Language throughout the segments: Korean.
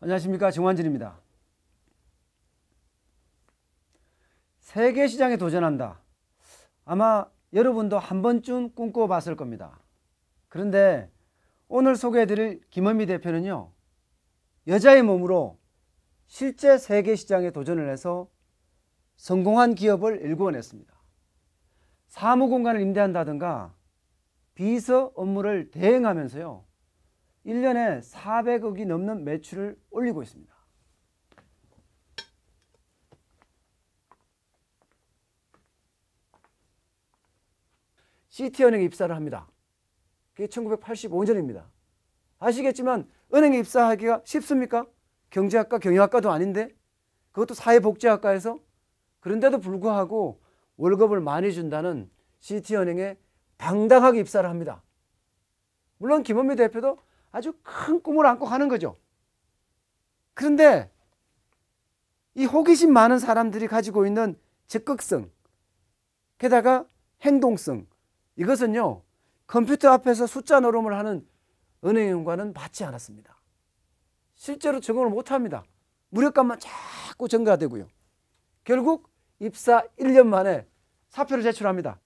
안녕하십니까 정환진입니다. 세계 시장에 도전한다. 아마 여러분도 한 번쯤 꿈꿔봤을 겁니다. 그런데 오늘 소개해드릴 김원미 대표는요. 여자의 몸으로 실제 세계 시장에 도전을 해서 성공한 기업을 일구어냈습니다. 사무 공간을 임대한다든가 비서 업무를 대행하면서요. 1년에 400억이 넘는 매출을 올리고 있습니다. 시티은행에 입사를 합니다. 그게 1985년입니다. 아시겠지만 은행에 입사하기가 쉽습니까? 경제학과 경영학과도 아닌데 그것도 사회복지학과에서 그런데도 불구하고 월급을 많이 준다는 시티은행에 당당하게 입사를 합니다. 물론 김원미 대표도 아주 큰 꿈을 안고 가는 거죠. 그런데 이 호기심 많은 사람들이 가지고 있는 적극성, 게다가 행동성, 이것은요, 컴퓨터 앞에서 숫자 노름을 하는 은행원과는 맞지 않았습니다. 실제로 적응을 못 합니다. 무력감만 자꾸 증가 되고요. 결국 입사 1년 만에 사표를 제출합니다.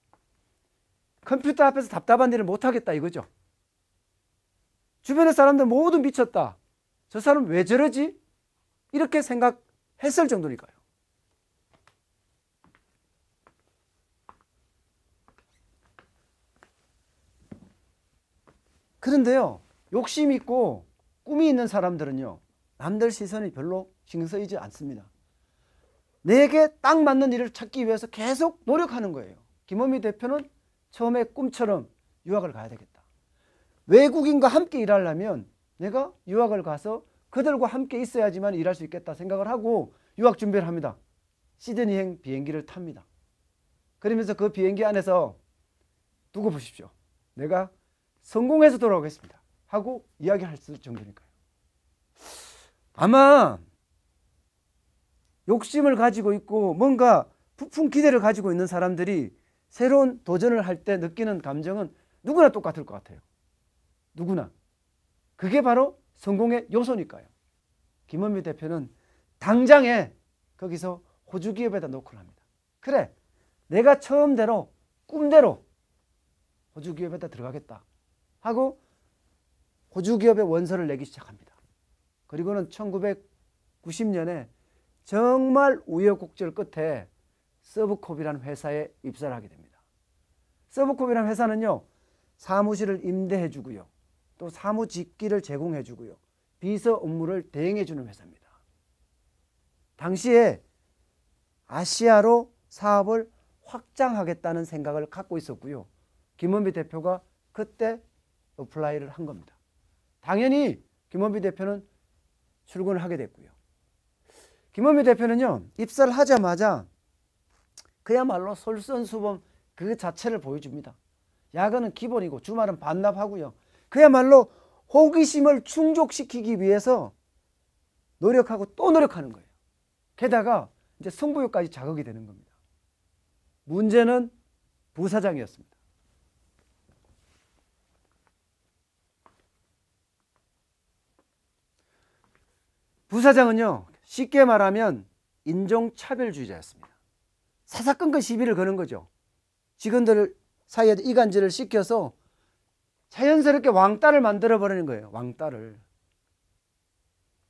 컴퓨터 앞에서 답답한 일을 못 하겠다 이거죠. 주변의 사람들 모두 미쳤다. 저 사람 왜 저러지? 이렇게 생각했을 정도니까요. 그런데요, 욕심 있고 꿈이 있는 사람들은요, 남들 시선이 별로 신경 쓰이지 않습니다. 내게 딱 맞는 일을 찾기 위해서 계속 노력하는 거예요. 김원미 대표는 처음에 꿈처럼 유학을 가야 되겠다. 외국인과 함께 일하려면 내가 유학을 가서 그들과 함께 있어야지만 일할 수 있겠다 생각을 하고 유학 준비를 합니다. 시드니행 비행기를 탑니다. 그러면서 그 비행기 안에서 두고 보십시오. 내가 성공해서 돌아오겠습니다. 하고 이야기할 정도니까요. 아마 욕심을 가지고 있고 뭔가 부푼 기대를 가지고 있는 사람들이 새로운 도전을 할 때 느끼는 감정은 누구나 똑같을 것 같아요. 누구나. 그게 바로 성공의 요소니까요. 김원미 대표는 당장에 거기서 호주 기업에다 노크를 합니다. 그래, 내가 처음대로 꿈대로 호주 기업에다 들어가겠다 하고 호주 기업에 원서를 내기 시작합니다. 그리고는 1990년에 정말 우여곡절 끝에 서브콥이라는 회사에 입사를 하게 됩니다. 서브콥이라는 회사는요, 사무실을 임대해 주고요. 또 사무 집기를 제공해 주고요. 비서 업무를 대행해 주는 회사입니다. 당시에 아시아로 사업을 확장하겠다는 생각을 갖고 있었고요. 김원비 대표가 그때 어플라이를 한 겁니다. 당연히 김원비 대표는 출근을 하게 됐고요. 김원미 대표는요, 입사를 하자마자 그야말로 솔선수범 그 자체를 보여줍니다. 야근은 기본이고 주말은 반납하고요. 그야말로 호기심을 충족시키기 위해서 노력하고 또 노력하는 거예요. 게다가 이제 승부욕까지 자극이 되는 겁니다. 문제는 부사장이었습니다. 부사장은요, 쉽게 말하면 인종차별주의자였습니다. 사사건건 시비를 거는 거죠. 직원들 사이에 이간질을 시켜서 자연스럽게 왕따를 만들어 버리는 거예요. 왕따를.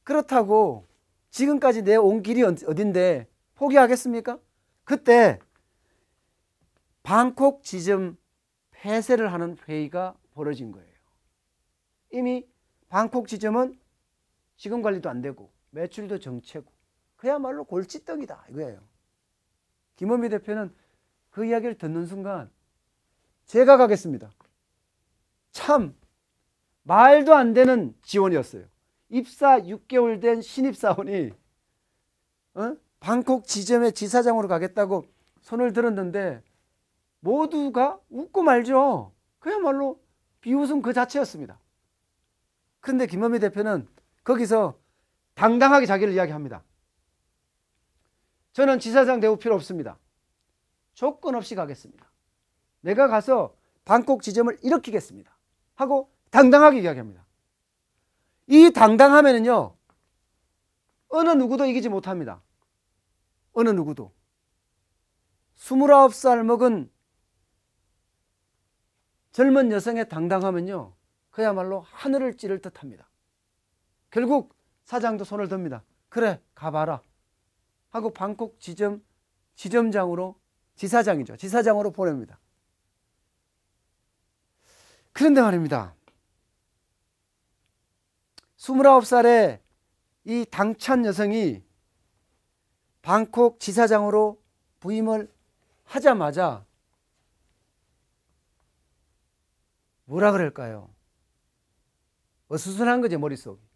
그렇다고 지금까지 내 온 길이 어딘데 포기하겠습니까? 그때 방콕 지점 폐쇄를 하는 회의가 벌어진 거예요. 이미 방콕 지점은 시금 관리도 안 되고 매출도 정체고 그야말로 골칫덩이다 이거예요. 김원미 대표는 그 이야기를 듣는 순간 제가 가겠습니다. 참 말도 안 되는 지원이었어요. 입사 6개월 된 신입사원이 어? 방콕 지점의 지사장으로 가겠다고 손을 들었는데 모두가 웃고 말죠. 그야말로 비웃음 그 자체였습니다. 그런데 김원미 대표는 거기서 당당하게 자기를 이야기합니다. 저는 지사장 되고 필요 없습니다. 조건 없이 가겠습니다. 내가 가서 방콕 지점을 일으키겠습니다. 하고 당당하게 이야기합니다. 이 당당하면은요, 어느 누구도 이기지 못합니다. 어느 누구도. 29살 먹은 젊은 여성의 당당하면요, 그야말로 하늘을 찌를 듯 합니다. 결국 사장도 손을 듭니다. 그래, 가봐라. 하고 방콕 지점, 지점장으로, 지사장이죠. 지사장으로 보냅니다. 그런데 말입니다. 29살의 이 당찬 여성이 방콕 지사장으로 부임을 하자마자 뭐라 그럴까요? 어수선한 거죠, 머릿속이.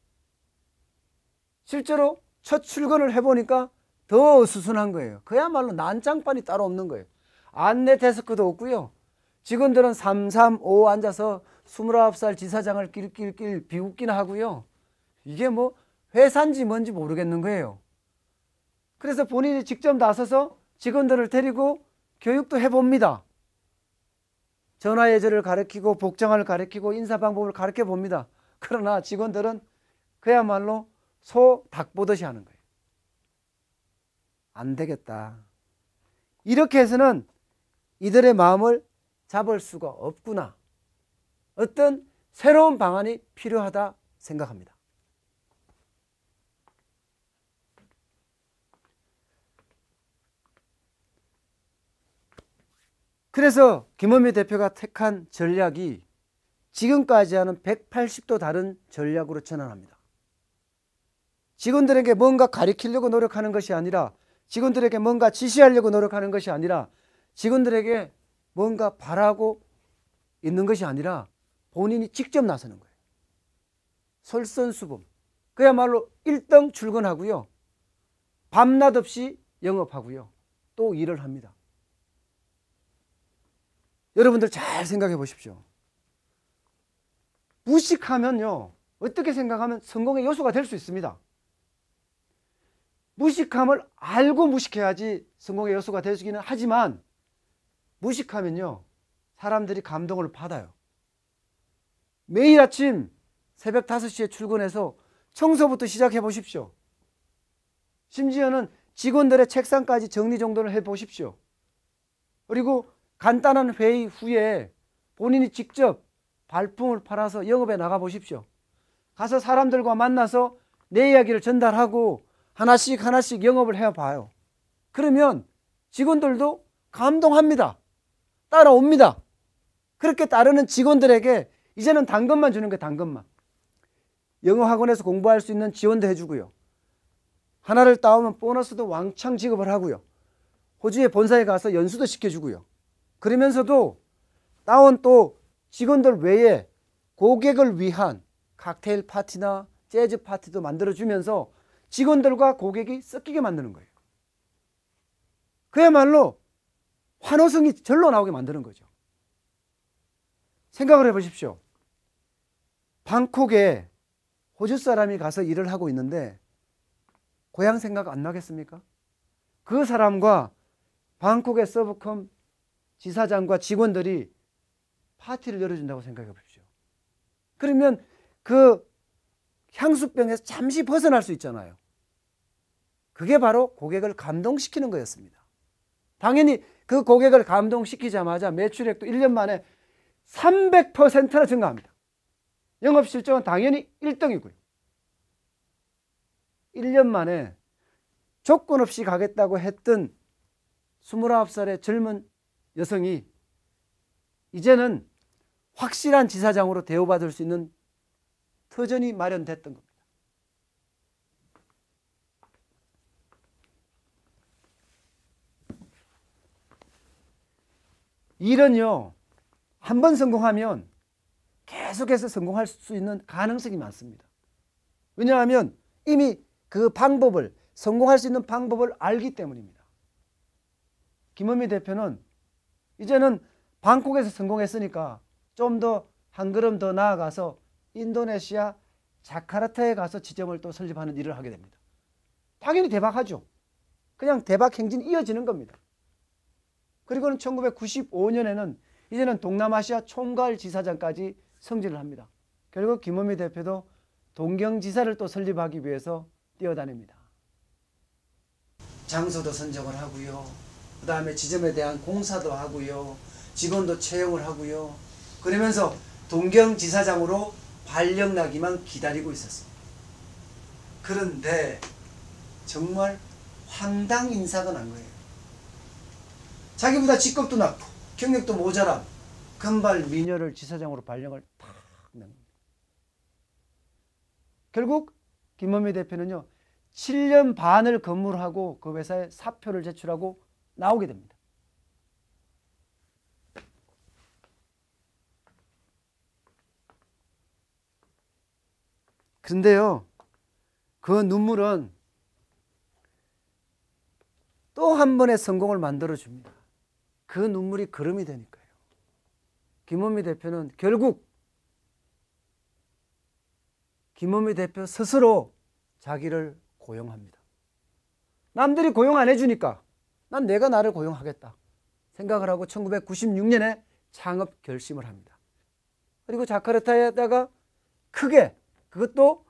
실제로 첫 출근을 해보니까 더 어수선한 거예요. 그야말로 난장판이 따로 없는 거예요. 안내 데스크도 없고요. 직원들은 335 앉아서 29살 지사장을 낄낄낄 비웃기나 하고요. 이게 뭐 회사인지 뭔지 모르겠는 거예요. 그래서 본인이 직접 나서서 직원들을 데리고 교육도 해봅니다. 전화 예절을 가르치고 복장을 가르치고 인사 방법을 가르쳐 봅니다. 그러나 직원들은 그야말로 소 닭 보듯이 하는 거예요. 안 되겠다. 이렇게 해서는 이들의 마음을 잡을 수가 없구나. 어떤 새로운 방안이 필요하다 생각합니다. 그래서 김원미 대표가 택한 전략이 지금까지와는 180도 다른 전략으로 전환합니다. 직원들에게 뭔가 가리키려고 노력하는 것이 아니라 직원들에게 뭔가 지시하려고 노력하는 것이 아니라 직원들에게 뭔가 바라고 있는 것이 아니라 본인이 직접 나서는 거예요. 솔선수범. 그야말로 1등 출근하고요. 밤낮 없이 영업하고요. 또 일을 합니다. 여러분들 잘 생각해 보십시오. 무식하면요. 어떻게 생각하면 성공의 요소가 될 수 있습니다. 무식함을 알고 무식해야지 성공의 요소가 되기는 하지만 무식하면요. 사람들이 감동을 받아요. 매일 아침 새벽 5시에 출근해서 청소부터 시작해 보십시오. 심지어는 직원들의 책상까지 정리정돈을 해 보십시오. 그리고 간단한 회의 후에 본인이 직접 발품을 팔아서 영업에 나가 보십시오. 가서 사람들과 만나서 내 이야기를 전달하고 하나씩 하나씩 영업을 해 봐요. 그러면 직원들도 감동합니다. 따라옵니다. 그렇게 따르는 직원들에게 이제는 당근만 주는 게 당근만. 영어 학원에서 공부할 수 있는 지원도 해주고요. 하나를 따오면 보너스도 왕창 지급을 하고요. 호주의 본사에 가서 연수도 시켜주고요. 그러면서도 따온 또 직원들 외에 고객을 위한 칵테일 파티나 재즈 파티도 만들어주면서 직원들과 고객이 섞이게 만드는 거예요. 그야말로 환호성이 절로 나오게 만드는 거죠. 생각을 해보십시오. 방콕에 호주 사람이 가서 일을 하고 있는데 고향 생각 안 나겠습니까? 그 사람과 방콕의 서브컴 지사장과 직원들이 파티를 열어준다고 생각해 보십시오. 그러면 그 향수병에서 잠시 벗어날 수 있잖아요. 그게 바로 고객을 감동시키는 거였습니다. 당연히 그 고객을 감동시키자마자 매출액도 1년 만에 300%나 증가합니다. 영업 실적은 당연히 1등이고요. 1년 만에 조건 없이 가겠다고 했던 29살의 젊은 여성이 이제는 확실한 지사장으로 대우받을 수 있는 터전이 마련됐던 겁니다. 일은요, 한 번 성공하면 계속해서 성공할 수 있는 가능성이 많습니다. 왜냐하면 이미 그 방법을, 성공할 수 있는 방법을 알기 때문입니다. 김원미 대표는 이제는 방콕에서 성공했으니까 좀 더 한 걸음 더 나아가서 인도네시아 자카르타에 가서 지점을 또 설립하는 일을 하게 됩니다. 당연히 대박하죠. 그냥 대박 행진 이 어지는 겁니다. 그리고는 1995년에는 이제는 동남아시아 총괄 지사장까지 승진을 합니다. 결국 김원미 대표도 동경지사를 또 설립하기 위해서 뛰어다닙니다. 장소도 선정을 하고요. 그 다음에 지점에 대한 공사도 하고요. 직원도 채용을 하고요. 그러면서 동경지사장으로 발령나기만 기다리고 있었습니다. 그런데 정말 황당 인사가 난 거예요. 자기보다 직급도 낮고 경력도 모자람 금발 미녀를 지사장으로 발령을 탁 낸. 결국 김원미 대표는요. 7년 반을 근무를 하고 그 회사에 사표를 제출하고 나오게 됩니다. 그런데요. 그 눈물은 또 한 번의 성공을 만들어 줍니다. 그 눈물이 걸음이 되니까요. 김원미 대표는 결국 김원미 대표 스스로 자기를 고용합니다. 남들이 고용 안 해주니까 난 내가 나를 고용하겠다 생각을 하고 1996년에 창업 결심을 합니다. 그리고 자카르타에다가 크게 그것도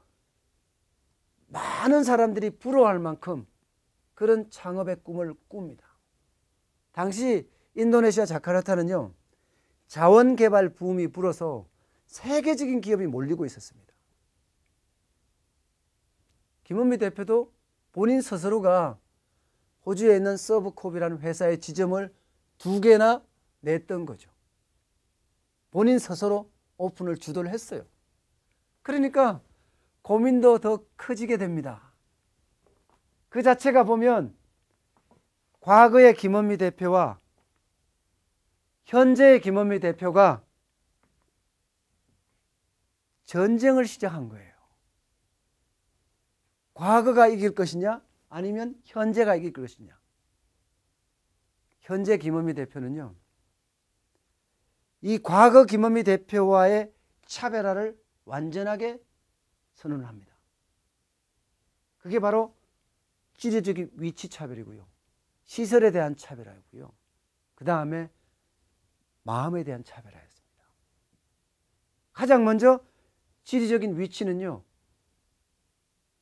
많은 사람들이 부러워할 만큼 그런 창업의 꿈을 꿉니다. 당시 인도네시아 자카르타는요, 자원 개발 붐이 불어서 세계적인 기업이 몰리고 있었습니다. 김은미 대표도 본인 스스로가 호주에 있는 서브콥이라는 회사의 지점을 두 개나 냈던 거죠. 본인 스스로 오픈을 주도를 했어요. 그러니까 고민도 더 커지게 됩니다. 그 자체가 보면 과거의 김원미 대표와 현재의 김원미 대표가 전쟁을 시작한 거예요. 과거가 이길 것이냐 아니면 현재가 이길 것이냐. 현재 김원미 대표는요. 이 과거 김원미 대표와의 차별화를 완전하게 선언을 합니다. 그게 바로 지리적인 위치 차별이고요. 시설에 대한 차별화이고요. 그 다음에 마음에 대한 차별화였습니다. 가장 먼저 지리적인 위치는요.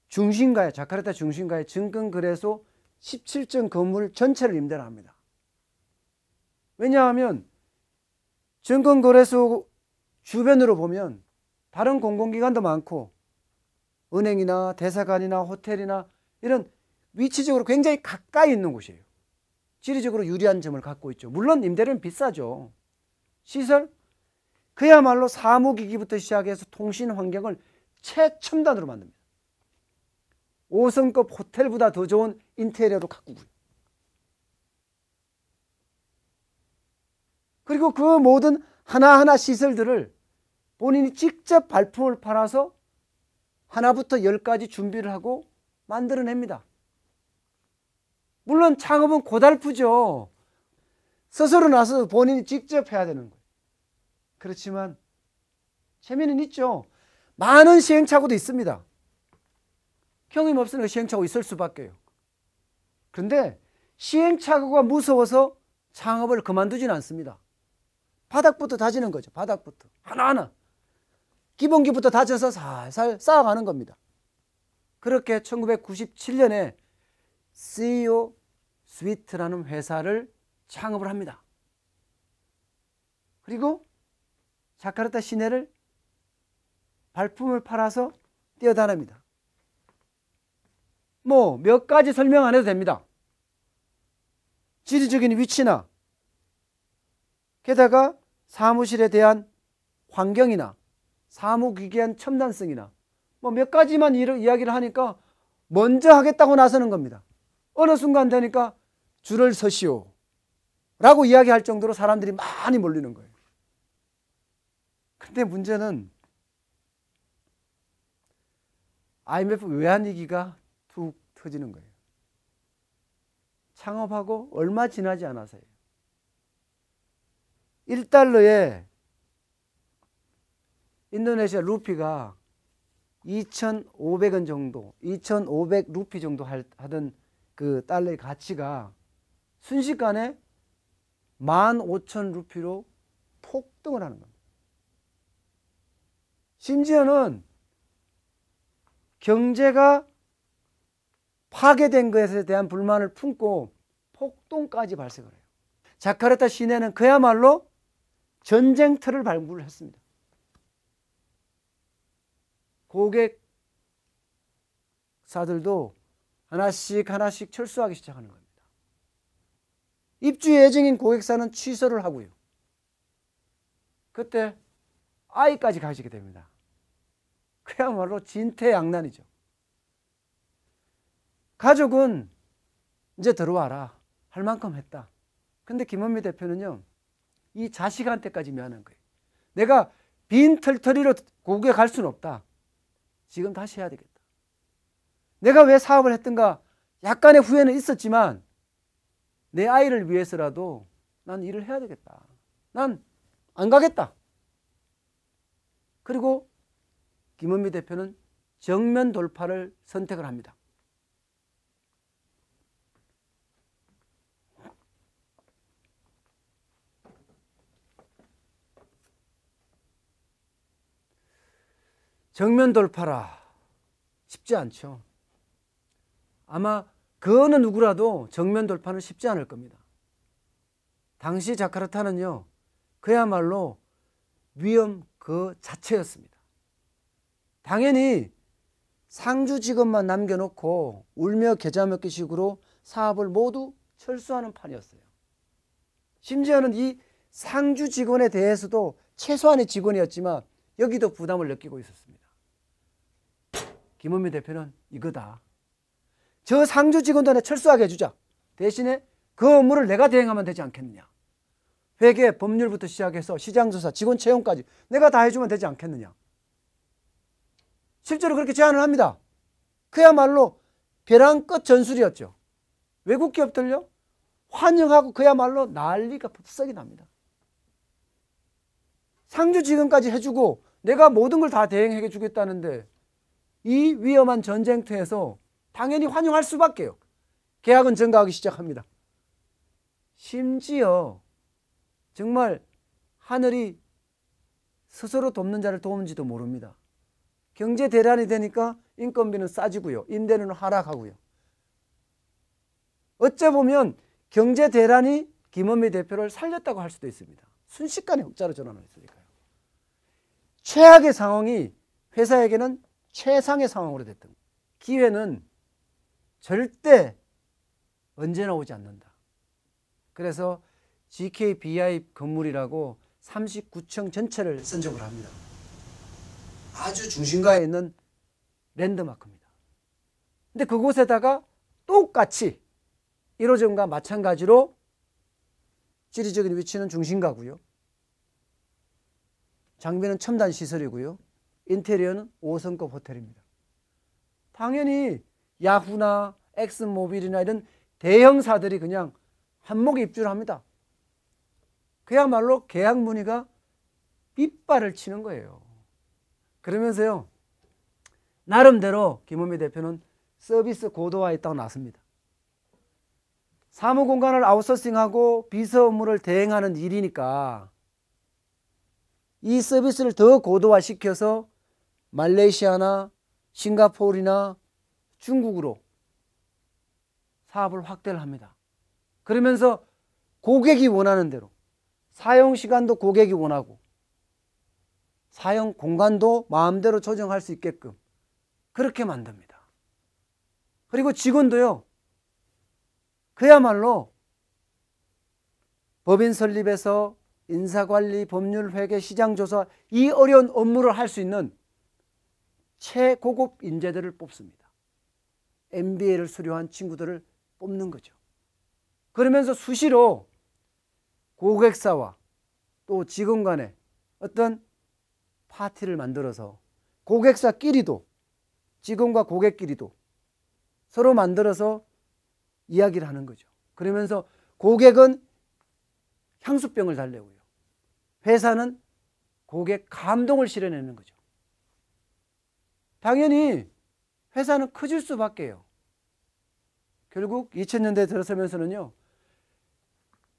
중심가에 자카르타 중심가에 증권 거래소 17층 건물 전체를 임대를 합니다. 왜냐하면 증권 거래소 주변으로 보면 다른 공공기관도 많고 은행이나 대사관이나 호텔이나 이런 위치적으로 굉장히 가까이 있는 곳이에요. 지리적으로 유리한 점을 갖고 있죠. 물론 임대료는 비싸죠. 시설 그야말로 사무기기부터 시작해서 통신 환경을 최첨단으로 만듭니다. 5성급 호텔보다 더 좋은 인테리어로 가꾸고요. 그리고 그 모든 하나하나 시설들을 본인이 직접 발품을 팔아서 하나부터 열까지 준비를 하고 만들어냅니다. 물론 창업은 고달프죠. 스스로 나서 본인이 직접 해야 되는 거예요. 그렇지만 재미는 있죠. 많은 시행착오도 있습니다. 형님 없으니까 시행착오 있을 수밖에요. 그런데 시행착오가 무서워서 창업을 그만두지는 않습니다. 바닥부터 다지는 거죠. 바닥부터. 하나하나. 기본기부터 다져서 살살 쌓아가는 겁니다. 그렇게 1997년에 CEO 스위트라는 회사를 창업을 합니다. 그리고 자카르타 시내를 발품을 팔아서 뛰어다닙니다. 뭐 몇 가지 설명 안 해도 됩니다. 지리적인 위치나 게다가 사무실에 대한 환경이나 사무기기한 첨단성이나 뭐 몇 가지만 이야기를 하니까 먼저 하겠다고 나서는 겁니다. 어느 순간 되니까 줄을 서시오. 라고 이야기할 정도로 사람들이 많이 몰리는 거예요. 근데 문제는 IMF 외환위기가 툭 터지는 거예요. 창업하고 얼마 지나지 않아서요. 1달러에 인도네시아 루피가 2,500원 정도, 2,500 루피 정도 하던 그 달러의 가치가 순식간에 15,000 루피로 폭등을 하는 겁니다. 심지어는 경제가 파괴된 것에 대한 불만을 품고 폭동까지 발생을 해요. 자카르타 시내는 그야말로 전쟁터를 발굴했습니다. 고객사들도 하나씩 하나씩 철수하기 시작하는 겁니다. 입주 예정인 고객사는 취소를 하고요. 그때 아이까지 가지게 됩니다. 그야말로 진퇴양난이죠. 가족은 이제 들어와라. 할 만큼 했다. 근데 김원미 대표는요, 이 자식한테까지 미안한 거예요. 내가 빈 털터리로 고국에 갈 수는 없다. 지금 다시 해야 되겠다. 내가 왜 사업을 했던가 약간의 후회는 있었지만 내 아이를 위해서라도 난 일을 해야 되겠다. 난 안 가겠다. 그리고 김원미 대표는 정면 돌파를 선택을 합니다. 정면 돌파라. 쉽지 않죠. 아마 그 어느 누구라도 정면 돌파는 쉽지 않을 겁니다. 당시 자카르타는요, 그야말로 위험 그 자체였습니다. 당연히 상주 직원만 남겨놓고 울며 계좌 먹기 식으로 사업을 모두 철수하는 판이었어요. 심지어는 이 상주 직원에 대해서도 최소한의 직원이었지만 여기도 부담을 느끼고 있었습니다. 김은미 대표는 이거다. 저 상주 내 철수하게 해주자. 대신에 그 업무를 내가 대행하면 되지 않겠느냐. 회계, 법률부터 시작해서 시장조사, 직원 채용까지 내가 다 해주면 되지 않겠느냐. 실제로 그렇게 제안을 합니다. 그야말로 벼랑 끝 전술이었죠. 외국 기업들요? 환영하고 그야말로 난리가 덥석이 납니다. 상주 직원까지 해주고 내가 모든 걸 다 대행해 주겠다는데 이 위험한 전쟁터에서 당연히 환영할 수밖에요. 계약은 증가하기 시작합니다. 심지어 정말 하늘이 스스로 돕는 자를 도우는지도 모릅니다. 경제 대란이 되니까 인건비는 싸지고요. 임대는 하락하고요. 어째 보면 경제 대란이 김원미 대표를 살렸다고 할 수도 있습니다. 순식간에 흑자로 전환했으니까요. 최악의 상황이 회사에게는 최상의 상황으로 됐던 기회는 절대 언제나 오지 않는다. 그래서 GKBI 건물이라고 39층 전체를 선정을 합니다. 아주 중심가에 있는 랜드마크입니다. 근데 그곳에다가 똑같이 1호점과 마찬가지로 지리적인 위치는 중심가고요. 장비는 첨단 시설이고요. 인테리어는 5성급 호텔입니다. 당연히 야후나 엑스모빌이나 이런 대형사들이 그냥 한몫에 입주를 합니다. 그야말로 계약 문의가 빗발을 치는 거예요. 그러면서요, 나름대로 김원미 대표는 서비스 고도화에 있다고 나섭니다. 사무 공간을 아웃소싱하고 비서 업무를 대행하는 일이니까 이 서비스를 더 고도화시켜서 말레이시아나 싱가포르나 중국으로 사업을 확대를 합니다. 그러면서 고객이 원하는 대로 사용 시간도 고객이 원하고 사용 공간도 마음대로 조정할 수 있게끔 그렇게 만듭니다. 그리고 직원도요. 그야말로 법인 설립에서 인사관리, 법률, 회계, 시장 조사 이 어려운 업무를 할 수 있는 최고급 인재들을 뽑습니다. MBA를 수료한 친구들을 뽑는 거죠. 그러면서 수시로 고객사와 또 직원 간에 어떤 파티를 만들어서 고객사끼리도 직원과 고객끼리도 서로 만들어서 이야기를 하는 거죠. 그러면서 고객은 향수병을 달래고요. 회사는 고객 감동을 실현내는 거죠. 당연히 회사는 커질 수밖에요. 결국 2000년대 들어서면서는요.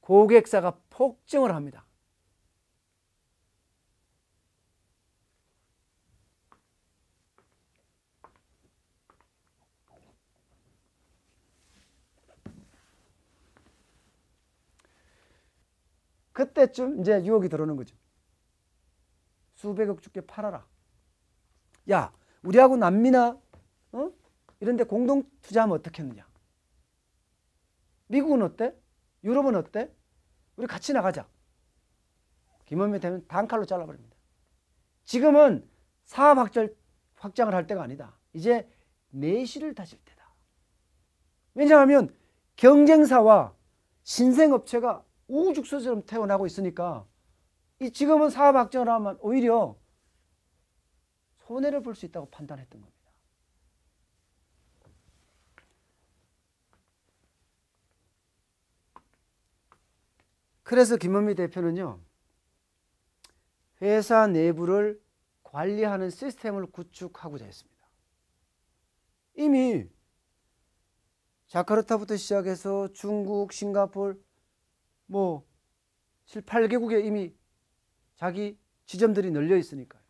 고객사가 폭증을 합니다. 그때쯤 이제 유혹이 들어오는 거죠. 수백억 주게 팔아라. 야, 우리하고 남미나 어? 이런 데 공동 투자하면 어떻겠느냐. 미국은 어때? 유럽은 어때? 우리 같이 나가자. 김원미 되면 단칼로 잘라버립니다. 지금은 사업 확절, 확장을 할 때가 아니다. 이제 내실을 다질 때다. 왜냐하면 경쟁사와 신생업체가 우죽소처럼 태어나고 있으니까 이 지금은 사업 확정을 하면 오히려 손해를 볼 수 있다고 판단했던 겁니다. 그래서 김원미 대표는요. 회사 내부를 관리하는 시스템을 구축하고자 했습니다. 이미 자카르타부터 시작해서 중국, 싱가폴 뭐 7, 8개국에 이미 자기 지점들이 널려 있으니까요.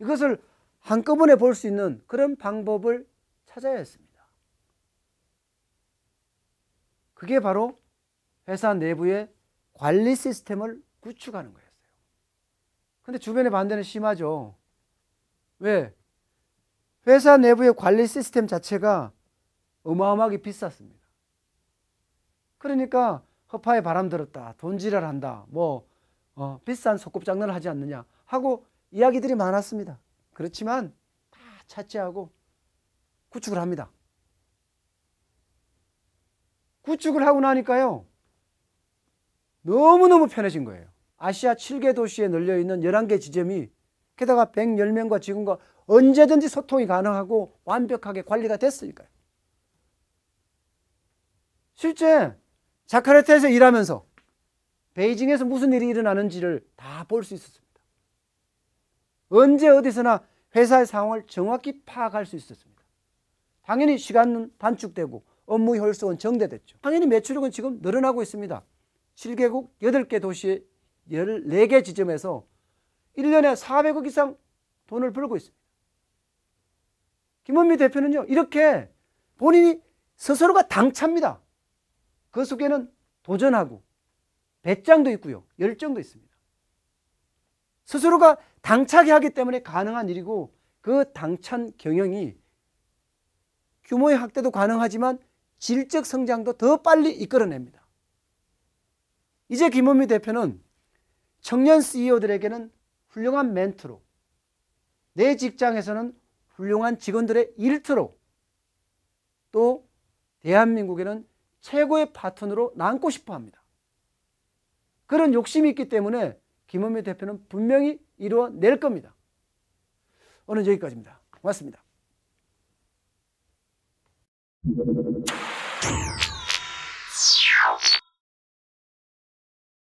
이것을 한꺼번에 볼 수 있는 그런 방법을 찾아야 했습니다. 그게 바로 회사 내부의 관리 시스템을 구축하는 거였어요. 근데 주변의 반대는 심하죠. 왜? 회사 내부의 관리 시스템 자체가 어마어마하게 비쌌습니다. 그러니까 허파에 바람 들었다, 돈지랄 한다, 뭐 어, 비싼 소꿉장난을 하지 않느냐 하고 이야기들이 많았습니다. 그렇지만 다 차치하고 구축을 합니다. 구축을 하고 나니까요. 너무너무 편해진 거예요. 아시아 7개 도시에 널려 있는 11개 지점이 게다가 110명과 직원과 언제든지 소통이 가능하고 완벽하게 관리가 됐으니까요. 실제 자카르타에서 일하면서 베이징에서 무슨 일이 일어나는지를 다 볼 수 있었습니다. 언제 어디서나 회사의 상황을 정확히 파악할 수 있었습니다. 당연히 시간은 단축되고 업무 효율성은 정대됐죠. 당연히 매출력은 지금 늘어나고 있습니다. 7개국 8개 도시의 14개 지점에서 1년에 400억 이상 돈을 벌고 있습니다. 김원미 대표는요, 이렇게 본인이 스스로가 당찹니다. 그 속에는 도전하고 배짱도 있고요. 열정도 있습니다. 스스로가 당차게 하기 때문에 가능한 일이고 그 당찬 경영이 규모의 확대도 가능하지만 질적 성장도 더 빨리 이끌어냅니다. 이제 김원미 대표는 청년 CEO들에게는 훌륭한 멘트로 내 직장에서는 훌륭한 직원들의 일터로 또 대한민국에는 최고의 파트너로 남고 싶어 합니다. 그런 욕심이 있기 때문에 김원미 대표는 분명히 이루어낼 겁니다. 오늘 여기까지입니다. 고맙습니다.